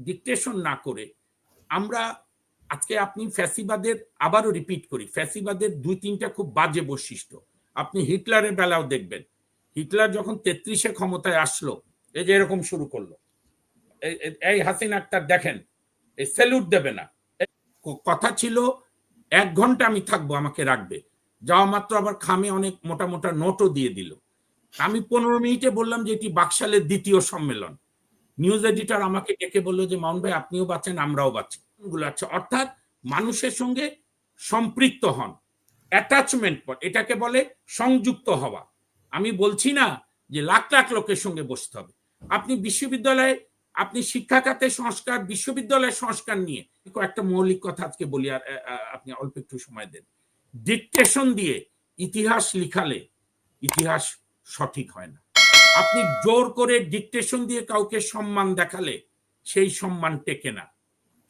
Dictation না করে আমরা আজকে আপনি ফ্যাসিবাদের আবারও রিপিট করি, ফ্যাসিবাদের দুই তিনটা খুব বাজে বৈশিষ্ট্য। আপনি হিটলারের বেলাও দেখবেন। হিটলার যখন তেত্রিশে ক্ষমতায় আসলো, এই যে এরকম শুরু করল। এই- হাসিন আক্তার দেখেন, এই স্যালুট দেবে না। কথা ছিল, এক ঘণ্টা আমি থাকব, আমাকে রাখবে। যাওয়া মাত্র আবার খামে অনেক মোটা মোটা নোটও দিয়ে দিল। আমি পনেরো মিনিটে বললাম যে এটি বাকশালের দ্বিতীয় সম্মেলন। নিউজ এডিটর আমাকে ডেকে বলল যে মাউন ভাই, আপনিও বাঁচেন, আমরাও বাঁচি। গুলো আছে অর্থাৎ মানুষের সঙ্গে সম্পৃক্ত হন অ্যাটাচমেন্ট এটাকে বলে সংযুক্ত হওয়া। আমি বলছি না যে লাখ লাখ লোকের সঙ্গে বসতে হবে। আপনি বিশ্ববিদ্যালয়ে, আপনি শিক্ষা খাতে সংস্কার, বিশ্ববিদ্যালয়ের সংস্কার নিয়ে কয়েকটা মৌলিক কথা আজকে বলি, আর আপনি অল্প একটু সময় দেন। ডিকটেশন দিয়ে ইতিহাস লিখালে ইতিহাস সঠিক হয় না। আপনি জোর করে ডিকটেশন দিয়ে কাউকে সম্মান দেখালে সেই সম্মান টেকে না।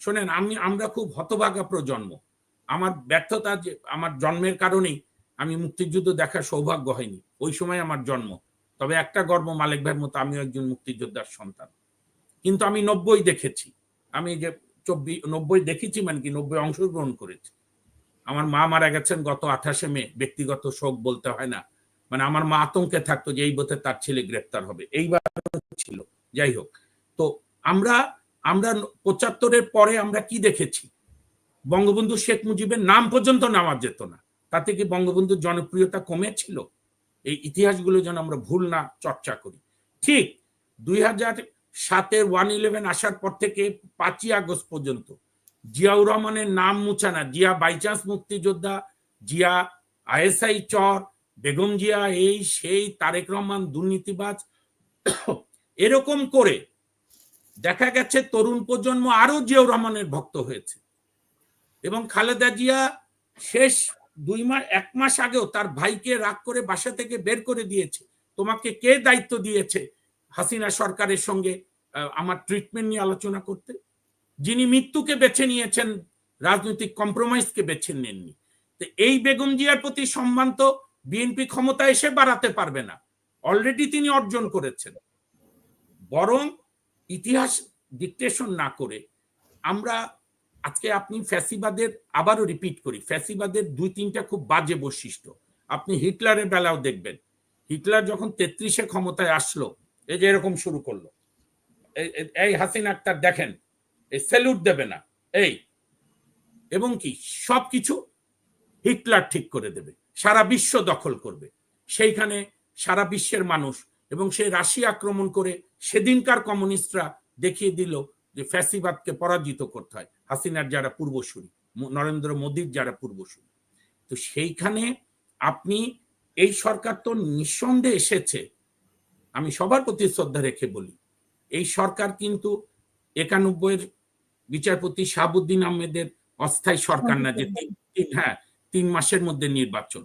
শোনেন, আমি, আমরা খুব হতভাগা প্রজন্ম। আমার ব্যর্থতা যে, আমার জন্মের কারণেই আমি মুক্তিযুদ্ধ দেখার সৌভাগ্য হয়নি। ওই সময় আমার জন্ম। তবে একটা গর্ব মালিক ভাইয়ের মতো আমিও একজন মুক্তিযোদ্ধার সন্তান। কিন্তু আমি নব্বই দেখেছি। আমি যে চব্বিশ নব্বই দেখেছি মানে কি, নব্বই অংশগ্রহণ করেছি। আমার মা মারা গেছেন গত আঠাশে মে, ব্যক্তিগত শোক বলতে হয় না। মানে আমার মা আতঙ্কে থাকতো যে এই বোধে তার ছেলে গ্রেপ্তার হবে। এইবার ছিল। যাই হোক। তো আমরা আমরা পঁচাত্তরের পরে আমরা কি দেখেছি? বঙ্গবন্ধু শেখ মুজিবের নাম পর্যন্ত নেওয়া যেত না। তাতে কি বঙ্গবন্ধুর জনপ্রিয়তা কমেছিল? এই ইতিহাসগুলো যেন আমরা ভুল না চর্চা করি। ঠিক দুই হাজার সাতের ওয়ান ইলেভেন আসার পর থেকে পাঁচই আগস্ট পর্যন্ত জিয়াউর রহমানের নাম মুছা না। জিয়া বাইচান্স মুক্তিযোদ্ধা, জিয়া আইএসআই চর বেগম জিয়া, এই সেই তারেক রহমান দুর্নীতিবাজ। এরকম করে দেখা গেছে তরুণ প্রজন্ম আরও জিয়াউর রহমানের ভক্ত হয়েছে। এবং খালেদা জিয়া শেষ দুই মাস, এক মাস আগেও তার ভাইকে রাগ করে বাসা থেকে বের করে দিয়েছে। তোমাকে কে দায়িত্ব দিয়েছে হাসিনা সরকারের সঙ্গে আমার ট্রিটমেন্ট নিয়ে আলোচনা করতে? যিনি মৃত্যুকে বেছে নিয়েছেন, রাজনৈতিক কম্প্রোমাইজকে বেছে নেননি। এই বেগম জিয়ার প্রতি সম্মান তো বিএনপি ক্ষমতা এসে বাড়াতে পারবে না। অলরেডি তিনি অর্জন করেছেন। বরং ইতিহাস ডিকটেশন না করে আমরা আজকে আপনি ফ্যাসিবাদের আবারও রিপিট করি, ফ্যাসিবাদের দুই তিনটা খুব বাজে বৈশিষ্ট্য। আপনি হিটলারের বেলাও দেখবেন। হিটলার যখন তেত্রিশে ক্ষমতায় আসলো, এই যে এরকম শুরু করল। এই- হাসিন আক্তার দেখেন, এই স্যালুট দেবে না, এই। এবং কি, সবকিছু হিটলার ঠিক করে দেবে। সারা বিশ্ব দখল করবে। সেইখানে সারা বিশ্বের মানুষ এবং সেই রাশিয়া আক্রমণ করে সেদিনকার কমিউনিস্টরা দেখিয়ে দিল যে ফ্যাসিবাদকে পরাজিত করতে হয়। হাসিনার যারা পূর্বসূরি নরেন্দ্র মোদীর যারা পূর্বসূরি। তো সেইখানে আপনি এই সরকার তো নিঃসন্দেহে এসেছে। আমি সবার প্রতি শ্রদ্ধা রেখে বলি এই সরকার কিন্তু একানব্বইয়ের বিচারপতি শাহাবুদ্দিন আহমেদের অস্থায়ী সরকার না যে হ্যাঁ তিন মাসের মধ্যে নির্বাচন।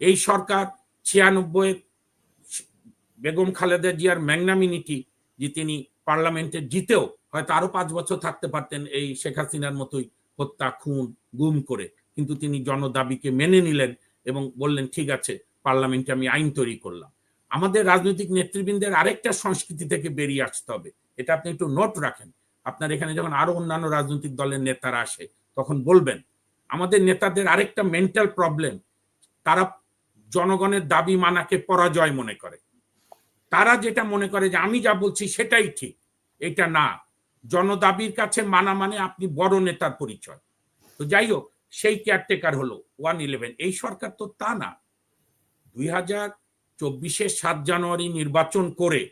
এই সরকার ছিয়ানব্বই বেগম খালেদা জিয়ার ম্যাগনামিনিটি যে তিনি পার্লামেন্টে জিতেও হয়তো আরও পাঁচ বছর থাকতে পারতেন এই শেখ হাসিনার মতোই হত্যা, খুন, গুম করে। কিন্তু তিনি জনদাবিকে মেনে নিলেন এবং বললেন, ঠিক আছে, পার্লামেন্টে আমি আইন তৈরি করলাম। আমাদের রাজনৈতিক নেতৃবৃন্দের আরেকটা সংস্কৃতি থেকে বেরিয়ে আসতে হবে। এটা আপনি একটু নোট রাখেন। আপনার এখানে যখন আরও অন্যান্য রাজনৈতিক দলের নেতারা আসে, তখন বলবেন আমাদের নেতাদের আরেকটা মেন্টাল প্রবলেম তারা জনগণের দাবি মানাকে পরাজয় মনে করে। তারা যেটা মনে করে যে আমি যা বলছি সেটাই ঠিক এটা না। জনদাবির কাছে মানা মানে আপনি বড় নেতার পরিচয়। তো যাই হোক সেই কেয়ারটেকার হলো ওয়ান ইলেভেন এই সরকার তো তা না। দুই হাজার চব্বিশে সাত জানুয়ারি নির্বাচন করে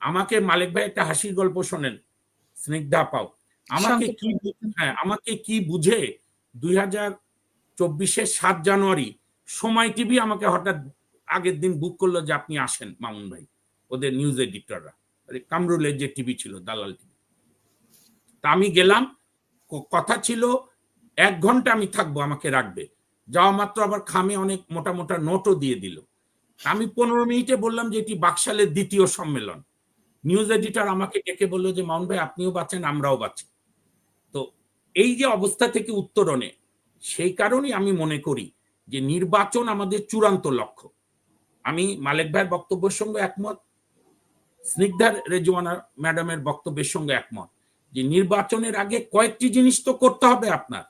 আমাকে মালিক ভাই একটা হাসির গল্প শোনেন স্নিগ্ধা পাও। আমাকে কি হ্যাঁ আমাকে কি বুঝে দুই সাত জানুয়ারি সময় টিভি আমাকে হঠাৎ আগের দিন বুক করল যে আপনি আসেন মামুন ভাই, ওদের নিউজ এডিটররা কামরুলের যে টিভি ছিল, দালাল টিভি। তা আমি গেলাম কথা ছিল, এক ঘণ্টা আমি থাকব, আমাকে রাখবে। যাওয়া মাত্র আবার খামে অনেক মোটা মোটা নোটও দিয়ে দিল। আমি পনেরো মিনিটে বললাম যে এটি বাকশালের দ্বিতীয় সম্মেলন। নিউজ এডিটর আমাকে ডেকে বলল যে মাউন ভাই, আপনিও বাঁচেন, আমরাও বাঁচি। এই যে অবস্থা থেকে উত্তরণে, সেই কারণেই আমি মনে করি যে নির্বাচন আমাদের চূড়ান্ত লক্ষ্য। আমি মালেক ভাইয়ের বক্তব্যের সঙ্গে একমত স্নিগ্ধার রেজওয়ানা ম্যাডামের বক্তব্যের সঙ্গে একমত যে নির্বাচনের আগে কয়েকটি জিনিস তো করতে হবে আপনার।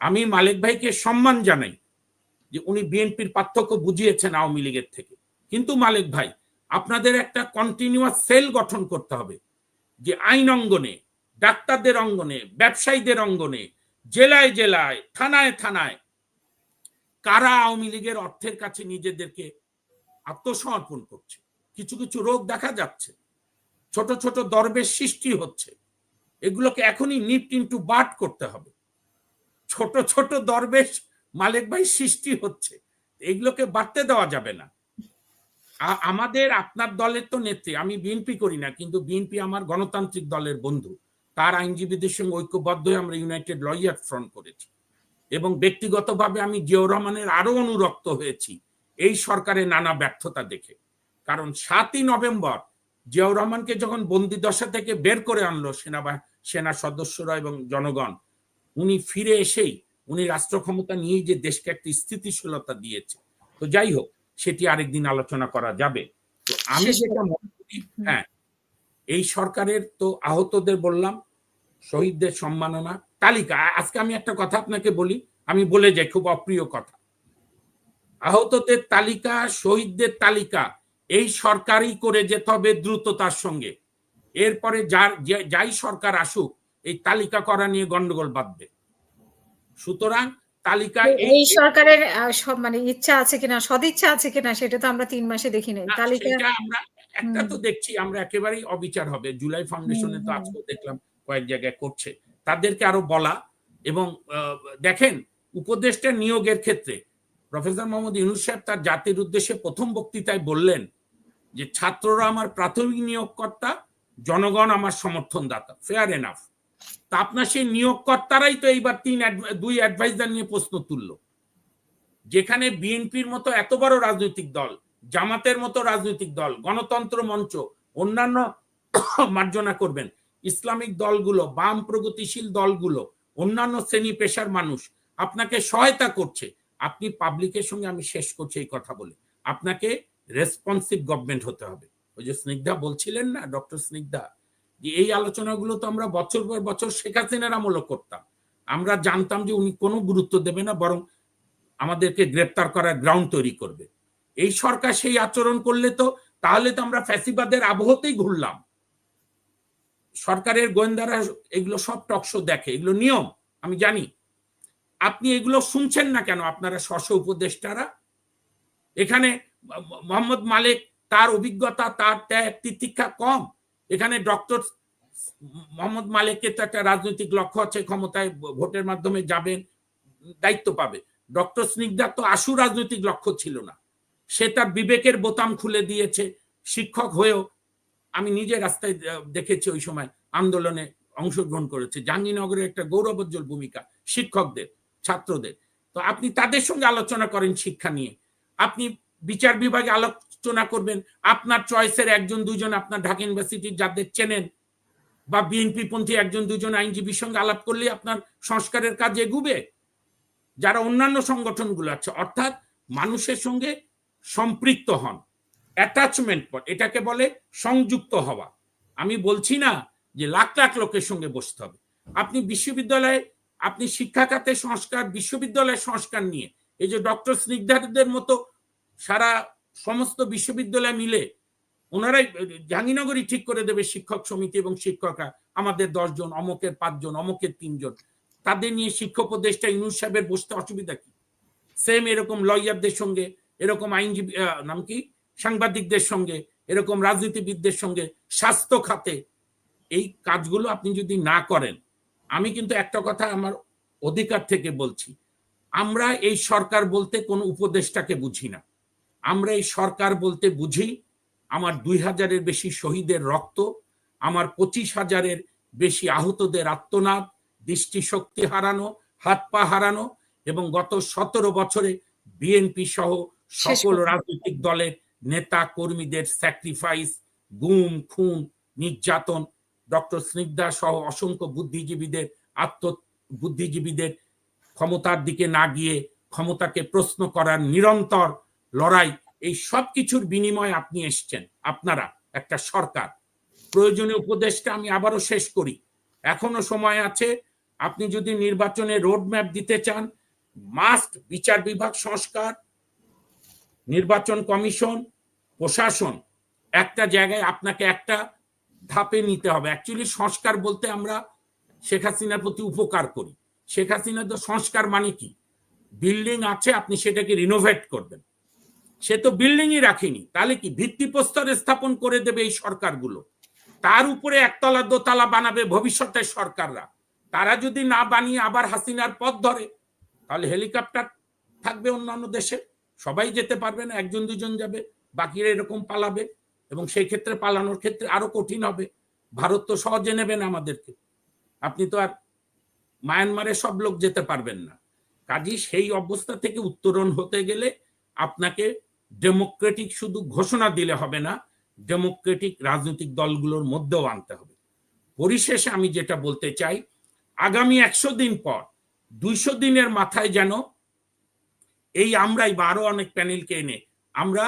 আমি মালিক ভাইকে সম্মান জানাই যে উনি বিএনপির পার্থক্য বুঝিয়েছেন আওয়ামী লীগের থেকে। কিন্তু মালিক ভাই, আপনাদের একটা কন্টিনিউয়াস সেল গঠন করতে হবে যে আইন অঙ্গনে ডাক্তারদের অঙ্গনে, ব্যবসায়ীদের অঙ্গনে, জেলায় জেলায়, থানায় থানায়, কারা আওয়ামী লীগের অর্থের কাছে নিজেদেরকে আত্মসমর্পণ করছে? কিছু কিছু রোগ দেখা যাচ্ছে। ছোট ছোট দরবেশ সৃষ্টি হচ্ছে। এগুলোকে এখনই নিট ইন্টু বাট করতে হবে। ছোট ছোট দরবেশ মালিক ভাই সৃষ্টি হচ্ছে। এগুলোকে বাড়তে দেওয়া যাবে না। আমাদের আপনার দলের তো নেত্রী, আমি বিএনপি করি না, কিন্তু বিএনপি আমার গণতান্ত্রিক দলের বন্ধু। তার আইনজীবীদের সঙ্গে ঐক্যবদ্ধ হয়ে আমরা ইউনাইটেড লয়ার ফ্রন্ট করেছি। এবং ব্যক্তিগতভাবে আমি জিয়াউর রহমানের আরও অনুরক্ত হয়েছি এই সরকারের নানা ব্যর্থতা দেখে। কারণ সাতই নভেম্বর জিয়াউর রহমানকে যখন বন্দি দশা থেকে বের করে আনলো সেনাবাহিনী সেনা সদস্যরা এবং জনগণ উনি ফিরে এসেই উনি রাষ্ট্র ক্ষমতা নিয়েই যে দেশকে একটা স্থিতিশীলতা দিয়েছে। তো যাই হোক সেটি আরেকদিন আলোচনা করা যাবে। তো আমি যেটা মনে করি হ্যাঁ এই সরকারের তো আহতদের বললাম শহীদদের সম্মাননা তালিকা। আজকে আমি একটা কথা আপনাকে বলি আমি বলে যাই খুব অপ্রিয় কথা। আহতদের তালিকা শহীদদের তালিকা এই সরকারই করে যেতে হবে দ্রুততার সঙ্গে। এরপরে যার যাই সরকার আসুক এই তালিকা করা নিয়ে গন্ডগোল বাঁধবে। সুতরাং তালিকা এই সরকারের মানে ইচ্ছা আছে কিনা সদিচ্ছা আছে কিনা সেটা তো আমরা তিন মাসে দেখি নাই। তালিকা আমরা একটা তো দেখছি আমরা একেবারেই অবিচার হবে। জুলাই ফাউন্ডেশনে তো। আজকেও দেখলাম। কয়েক জায়গায় করছে। তাদেরকে আরও বলা এবং দেখেন উপদেষ্টা নিয়োগের ক্ষেত্রে প্রফেসর মোহাম্মদ ইউনুস সাহেব তার জাতির উদ্দেশ্যে প্রথম বক্তৃতায় বললেন যে, ছাত্ররা আমার প্রাথমিক নিয়োগকর্তা, জনগণ আমার সমর্থনদাতা। ফেয়ার এনাফ তা আপনার সেই নিয়োগকর্তারাই তো এইবার তিন দুই অ্যাডভাইজার নিয়ে প্রশ্ন তুললো। যেখানে বিএনপির মতো এত বড় রাজনৈতিক দল, জামাতের মতো রাজনৈতিক দল, গণতন্ত্র মঞ্চ অন্যান্য মার্জনা করবেন। ইসলামিক দলগুলো, বাম প্রগতিশীল দলগুলো, অন্যান্য শ্রেণি পেশার মানুষ আপনাকে সহায়তা করছে। আপনি পাবলিকের সঙ্গে আমি শেষ করছি এই কথা বলে। আপনাকে রেসপন্সিভ গভর্নমেন্ট হতে হবে। ওই যে স্নিগ্ধা বলছিলেন না, ডক্টর স্নিগ্ধা? যে এই আলোচনাগুলো তো আমরা বছর পর বছর শেখ হাসিনার আমলও করতাম। আমরা জানতাম যে উনি কোনো গুরুত্ব দেবে না, বরং আমাদেরকে গ্রেপ্তার করার গ্রাউন্ড তৈরি করবে। এই সরকার সেই আচরণ করলে তো তাহলে তো আমরা ফ্যাসিবাদের আবহতেই ঘুরলাম। সরকারের গোয়েন্দারা এগুলো সব টকশো দেখে, এগুলো নিয়ম, আমি জানি। আপনি এগুলো শুনছেন না কেন, আপনারা স্বশ উপদেষ্টারা? এখানে মোহাম্মদ মালিক, তার অভিজ্ঞতা, তার ত্যাগ, তিতিক্ষা কম। এখানে ডক্টর মোহাম্মদ মালিকের তো একটা রাজনৈতিক লক্ষ্য আছে, ক্ষমতায় ভোটের মাধ্যমে যাবেন, দায়িত্ব পাবে। ডক্টর স্নিগ্ধার তো আশু রাজনৈতিক লক্ষ্য ছিল না। সে তার বিবেকের বোতাম খুলে দিয়েছে, শিক্ষক হয়েও আমি নিজে রাস্তায় দেখেছি ওই সময় আন্দোলনে অংশগ্রহণ করেছে। জাহাঙ্গীরনগরের একটা গৌরবোজ্জ্বল ভূমিকা, শিক্ষকদের, ছাত্রদের। তো আপনি তাদের সঙ্গে আলোচনা করেন শিক্ষা নিয়ে। আপনি বিচার বিভাগে আলোচনা করবেন, আপনার চয়েসের একজন, দুজন আপনার ঢাকা ইউনিভার্সিটির যাদের চেনেন বা বিএনপি পন্থী একজন, দুজন আইনজীবীর সঙ্গে আলাপ করলে আপনার সংস্কারের কাজ এগুবে। যারা অন্যান্য সংগঠনগুলো আছে, অর্থাৎ মানুষের সঙ্গে সম্পৃক্ত হন। অ্যাটাচমেন্ট এটাকে বলে সংযুক্ত হওয়া। আমি বলছি না যে লাখ লাখ লোকের সঙ্গে বসতে হবে। আপনি বিশ্ববিদ্যালয়ে, আপনি শিক্ষা খাতে সংস্কার, বিশ্ববিদ্যালয়ের সংস্কার নিয়ে, এই যে ডক্টর স্নিগ্ধাদের মতো সারা সমস্ত বিশ্ববিদ্যালয় মিলে, ওনারাই, জাহাঙ্গীরনগরই ঠিক করে দেবে শিক্ষক সমিতি এবং শিক্ষকরা, আমাদের দশজন অমকের পাঁচজন অমকের তিনজন তাদের নিয়ে শিক্ষক উপদেষ্টা ইউনুস সাহেবের বসতে অসুবিধা কি? সেম এরকম লয়ারদের সঙ্গে, এরকম আইনজীবী নাম কি? সাংবাদিকদের সঙ্গে এরকম রাজনীতিবিদদের সঙ্গে স্বাস্থ্য খাতে এই কাজগুলো আপনি যদি না করেন আমি কিন্তু একটা কথা আমার অধিকার থেকে বলছি। আমরা এই সরকার বলতে কোনো উপদেষ্টাকে বুঝি না। আমরা এই সরকার বলতে বুঝি আমার দুই হাজারের বেশি শহীদের রক্ত আমার পঁচিশ হাজারের বেশি আহতদের আত্মনাদ দৃষ্টিশক্তি হারানো হাত পা হারানো এবং গত সতেরো বছরে বিএনপি সহ সকল রাজনৈতিক দলের নেতা কর্মীদের স্যাক্রিফাইস গুম, খুন, নির্যাতন। ডক্টর স্নিগ্ধা সহ অসংখ্য বুদ্ধিজীবীদের আত্ম, বুদ্ধিজীবীদের ক্ষমতার দিকে না গিয়ে ক্ষমতাকে প্রশ্ন করার নিরন্তর লড়াই, এই সব কিছুর বিনিময়ে আপনি এসছেন, আপনারা, একটা সরকার। প্রয়োজনীয় উপদেশটা আমি আবারও শেষ করি। এখনও সময় আছে, আপনি যদি নির্বাচনে রোড ম্যাপ দিতে চান মাস্ট বিচার বিভাগ সংস্কার নির্বাচন কমিশন, প্রশাসন, একটা জায়গায় আপনাকে একটা ধাপে নিতে হবে। অ্যাকচুয়ালি সংস্কার বলতে আমরা শেখ হাসিনার প্রতি উপকার করি। শেখ হাসিনা তো সংস্কার মানে কি? বিল্ডিং আছে, আপনি সেটাকে রিনোভেট করবেন সে তো বিল্ডিংই রাখেনি। তাহলে কি ভিত্তিপ্রস্তর স্থাপন করে দেবে এই সরকারগুলো? তার উপরে একতলা দোতলা বানাবে ভবিষ্যতের সরকাররা। তারা যদি না বানিয়ে আবার হাসিনার পথ ধরে, তাহলে হেলিকপ্টার থাকবে অন্যান্য দেশে সবাই যেতে পারবে না, একজন দুজন যাবে, বাকিরা এরকম পালাবে এবং সেই ক্ষেত্রে পালানোর ক্ষেত্রে আরও কঠিন হবে। ভারত তো সহজে নেবে না আমাদেরকে। আপনি তো আর মায়ানমারে সব লোক যেতে পারবেন না। কাজী, সেই অবস্থা থেকে উত্তরণ হতে গেলে আপনাকে ডেমোক্রেটিক শুধু ঘোষণা দিলে হবে না, ডেমোক্রেটিক রাজনৈতিক দলগুলোর মধ্যেও আনতে হবে। পরিশেষে আমি যেটা বলতে চাই, আগামী একশো দিন পর, দুইশো দিনের মাথায় যেন এই আমরাই বারো অনেক প্যানেলকে এনে আমরা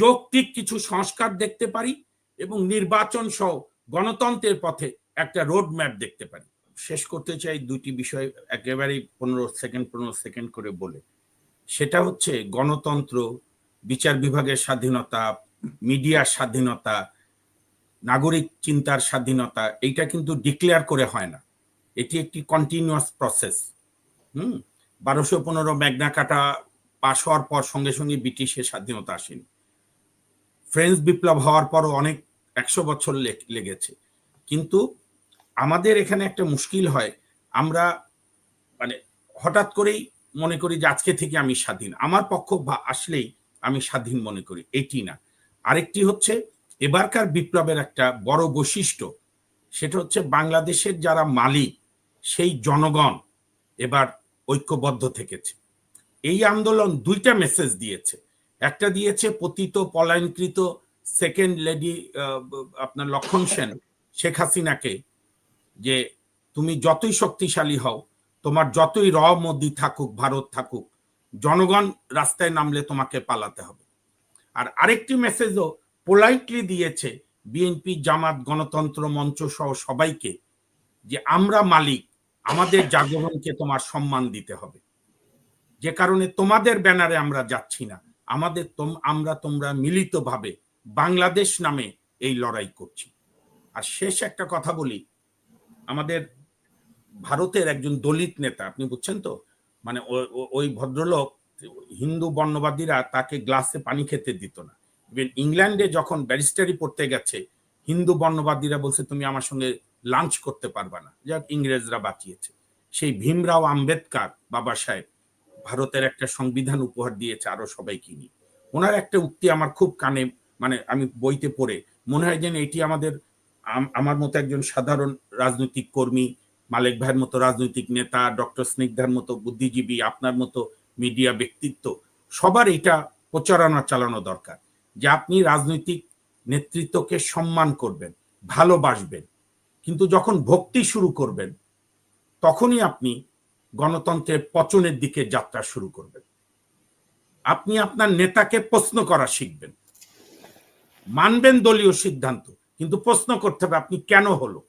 যৌক্তিক কিছু সংস্কার দেখতে পারি এবং নির্বাচন সহ গণতন্ত্রের পথে একটা রোড ম্যাপ দেখতে পারি। শেষ করতে চাই দুটি বিষয় একেবারেই পনেরো সেকেন্ড পনেরো সেকেন্ড করে বলে। সেটা হচ্ছে গণতন্ত্র, বিচার বিভাগের স্বাধীনতা, মিডিয়ার স্বাধীনতা, নাগরিক চিন্তার স্বাধীনতা, এইটা কিন্তু ডিক্লেয়ার করে হয় না। এটি একটি কন্টিনিউয়াস প্রসেস হুম? বারোশো পনেরো ম্যাগনা কাটা পাশ হওয়ার পর সঙ্গে সঙ্গে ব্রিটিশের স্বাধীনতা আসেনি। ফ্রেঞ্চ বিপ্লব হওয়ার পরও অনেক একশো বছর লেগেছে। কিন্তু আমাদের এখানে একটা মুশকিল হয়, আমরা মানে হঠাৎ করেই মনে করি যে আজকে থেকে আমি স্বাধীন। আমার পক্ষ আসলেই আমি স্বাধীন মনে করি, এটি না। আরেকটি হচ্ছে, এবারকার বিপ্লবের একটা বড় বৈশিষ্ট্য, সেটা হচ্ছে বাংলাদেশের যারা মালিক, সেই জনগণ এবার ঐক্যবদ্ধ থেকেছে। এই আন্দোলন দুইটা মেসেজ দিয়েছে। একটা দিয়েছে পতিত, পলায়নকৃত সেকেন্ড লেডি আপনার লক্ষণ সেন, শেখ হাসিনাকে, যে তুমি যতই শক্তিশালী হও, তোমার যতই র মোদি থাকুক, ভারত থাকুক, জনগণ রাস্তায় নামলে তোমাকে পালাতে হবে। আর আরেকটি মেসেজও পোলাইটলি দিয়েছে বিএনপি জামাত, গণতন্ত্র মঞ্চ সহ সবাইকে, যে আমরা মালিক, আমাদের জাগরণকে তোমার সম্মান দিতে হবে। যে কারণে তোমাদের ব্যানারে আমরা যাচ্ছি না। আমাদের আমরা তোমরা মিলিতভাবে বাংলাদেশ নামে এই লড়াই করছি। আর শেষ একটা কথা বলি, আমাদের ভারতের একজন দলিত নেতা, আপনি বুঝছেন তো? মানে ওই ভদ্রলোক, হিন্দু বর্ণবাদীরা তাকে গ্লাসে পানি খেতে দিত না। ইভেন ইংল্যান্ডে যখন ব্যারিস্টারি পড়তে গেছে, হিন্দু বর্ণবাদীরা বলছে, তুমি আমার সঙ্গে লাঞ্চ করতে পারবা না। যাক, ইংরেজরা বাঁচিয়েছে। সেই ভীমরাও আম্বেদকার বাবা সাহেব ভারতের একটা সংবিধান উপহার দিয়েছে আরও সবাইকে নিয়ে। ওনার একটা উক্তি আমার খুব কানে মানে আমি বইতে পড়ে, মনে হয় যেন এটি আমাদের আমার মতো একজন সাধারণ রাজনৈতিক কর্মী, মালিক ভাইয়ের মতো রাজনৈতিক নেতা, ডক্টর স্নিগ্ধার মতো বুদ্ধিজীবী, আপনার মতো মিডিয়া ব্যক্তিত্ব, সবার এটা প্রচারণা চালানো দরকার, যে আপনি রাজনৈতিক নেতৃত্বকে সম্মান করবেন, ভালোবাসবেন, কিন্তু যখন ভক্তি শুরু করবেন, তখনই আপনি গণতন্ত্রের পচনের দিকে যাত্রা শুরু করবেন। আপনি আপনার নেতাকে প্রশ্ন করা শিখবেন। মানবেন দলীয় সিদ্ধান্ত কিন্তু প্রশ্ন করতে হবে আপনি কেন হলো?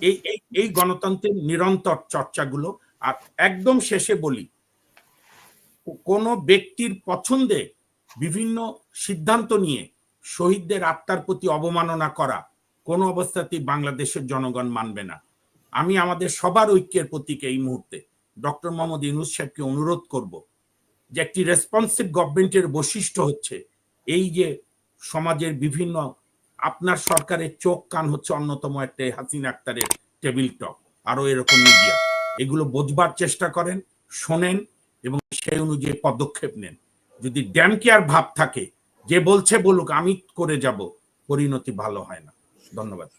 এই এই গণতন্ত্রের নিরন্তর চর্চাগুলো আর একদম শেষে বলি কোন ব্যক্তির পছন্দে বিভিন্ন সিদ্ধান্ত নিয়ে শহীদদের আত্মার প্রতি অবমাননা করা কোন অবস্থাতেই বাংলাদেশের জনগণ মানবে না। আমি আমাদের সবার ঐক্যের প্রতীক এই মুহূর্তে। ডক্টর মোহাম্মদ ইউনুস সাহেবকে অনুরোধ করব যে একটি রেসপন্সিভ গভর্নমেন্টের বৈশিষ্ট্য হচ্ছে এই যে সমাজের বিভিন্ন, আপনার সরকারের চোখ কান হচ্ছে অন্যতম একটা হাসিন আক্তারের টেবিল টক আরও এরকম মিডিয়া এগুলো বোঝবার চেষ্টা করেন, শোনেন এবং সেই অনুযায়ী পদক্ষেপ নেন। যদি ড্যাম কেয়ার ভাব থাকে, যে বলছে বলুক, আমি করে যাব, পরিণতি ভালো হয় না। ধন্যবাদ।